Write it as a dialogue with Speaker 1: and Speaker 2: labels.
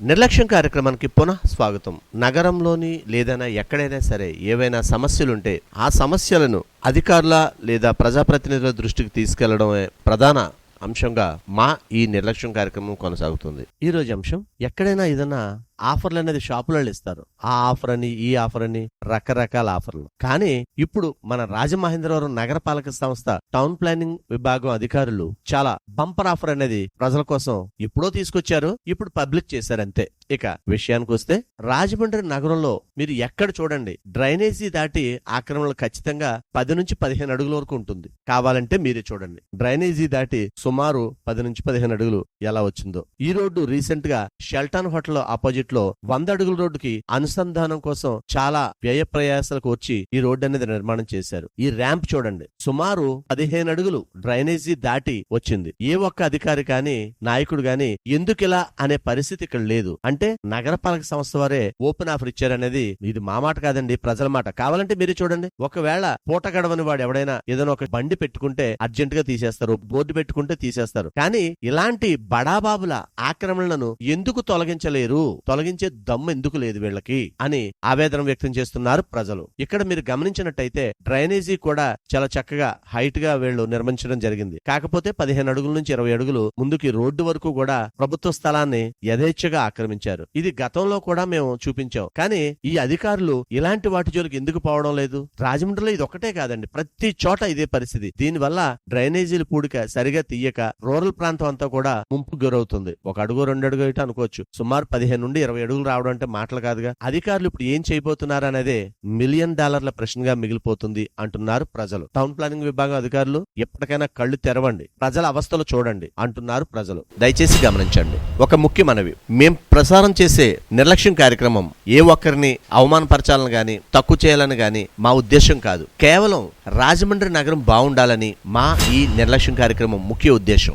Speaker 1: నిర్లక్ష్యం కార్యక్రమానికి పునః స్వాగతం. నగరంలోని లేదైనా ఎక్కడైనా సరే ఏవైనా సమస్యలుంటే ఆ సమస్యలను అధికారుల లేదా ప్రజాప్రతినిధుల దృష్టికి తీసుకెళ్ళడమే ప్రధాన అంశంగా మా ఈ నిర్లక్ష్యం కార్యక్రమం కొనసాగుతుంది. ఈ రోజు అంశం ఎక్కడైనా ఏదైనా ఆఫర్లు అనేది షాపులలో ఇస్తారు. ఆ ఆఫర్ అని ఈ ఆఫర్ అని రకరకాల ఆఫర్లు. కానీ ఇప్పుడు మన రాజమహేంద్రవరం నగరపాలక సంస్థ టౌన్ ప్లానింగ్ విభాగం అధికారులు చాలా బంపర్ ఆఫర్ అనేది ప్రజల కోసం ఎప్పుడో తీసుకొచ్చారు ఇప్పుడు పబ్లిక్ చేశారు అంతే ఇక విషయానికి వస్తే రాజమండ్రి నగరంలో మీరు ఎక్కడ చూడండి డ్రైనేజీ దాటి ఆక్రమణలు ఖచ్చితంగా పది నుంచి పదిహేను అడుగుల వరకు ఉంటుంది. కావాలంటే మీరే చూడండి. డ్రైనేజీ దాటి సుమారు పది నుంచి పదిహేను అడుగులు ఎలా వచ్చిందో. ఈ రోడ్డు రీసెంట్గా షెల్టన్ హోటల్ ఆపోజిట్లో వంద అడుగుల రోడ్డుకి అనుసంధానం కోసం చాలా వ్యయ ప్రయాసాలకు వచ్చి ఈ రోడ్డు అనేది నిర్మాణం చేశారు. ఈ ర్యాంప్ చూడండి. సుమారు పదిహేను అడుగులు డ్రైనేజీ దాటి వచ్చింది. ఏ ఒక్క అధికారి కానీ నాయకుడు గాని ఎందుకిలా అనే పరిస్థితి ఇక్కడ లేదు. అంటే నగరపాలక సంస్థ వారే ఓపెన్ ఆఫర్ ఇచ్చారనేది ఇది మా మాట కాదండి ప్రజల మాట. కావాలంటే మీరే చూడండి. ఒకవేళ పూట గడవని వాడు ఎవడైనా ఏదైనా ఒక బండి పెట్టుకుంటే అర్జెంట్గా తీసేస్తారు బోర్డు పెట్టుకుంటే తీసేస్తారు. కానీ ఇలాంటి బడాబాబుల ఆక్రమణలను ఎందుకు తొలగించలేరు? తొలగించే దమ్ము ఎందుకు లేదు వీళ్ళకి? అని ఆవేదన వ్యక్తం చేస్తున్నారు ప్రజలు. ఇక్కడ మీరు గమనించినట్టయితే డ్రైనేజీ కూడా చాలా చక్కగా హైట్గా వీళ్ళు నిర్మించడం జరిగింది. కాకపోతే పదిహేను అడుగుల నుంచి ఇరవై అడుగులు ముందుకి రోడ్డు వరకు కూడా ప్రభుత్వ స్థలాన్ని యథేచ్ఛగా ఆక్రమించారు. ఇది గతంలో కూడా మేము చూపించాం. కానీ ఈ అధికారులు ఇలాంటి వాటి జోలికి ఎందుకు పోవడం లేదు? రాజమండ్రిలో ఇది ఒకటే కాదండి. ప్రతి చోట ఇదే పరిస్థితి. దీనివల్ల డ్రైనేజీలు పూడిక సరిగా తీయక రూరల్ ప్రాంతం అంతా కూడా ముంపు గురవుతుంది. ఒక అడుగు రెండు అడుగు అయితే చెప్పుకోవచ్చు సుమారు పదిహేను నుండి ఇరవై అడుగులు రావడం అంటే మాటలు కాదుగా. అధికారులు ఇప్పుడు ఏం చేయబోతున్నారు అనేది మిలియన్ డాలర్ల ప్రశ్నగా మిగిలిపోతుంది అంటున్నారు ప్రజలు. టౌన్ ప్లానింగ్ విభాగం అధికారులు ఎప్పటికైనా కళ్ళు తెరవండి. ప్రజల అవస్థలు చూడండి అంటున్నారు ప్రజలు. దయచేసి గమనించండి. ఒక ముఖ్య మనవి. మేం ప్రసారం చేసే నిర్లక్ష్యం కార్యక్రమం ఏ ఒక్కరిని అవమానపరచాలని గాని తక్కువ చేయాలని గాని మా ఉద్దేశం కాదు. కేవలం రాజమండ్రి నగరం బాగుండాలని మా ఈ నిర్లక్ష్యం కార్యక్రమం ముఖ్య ఉద్దేశం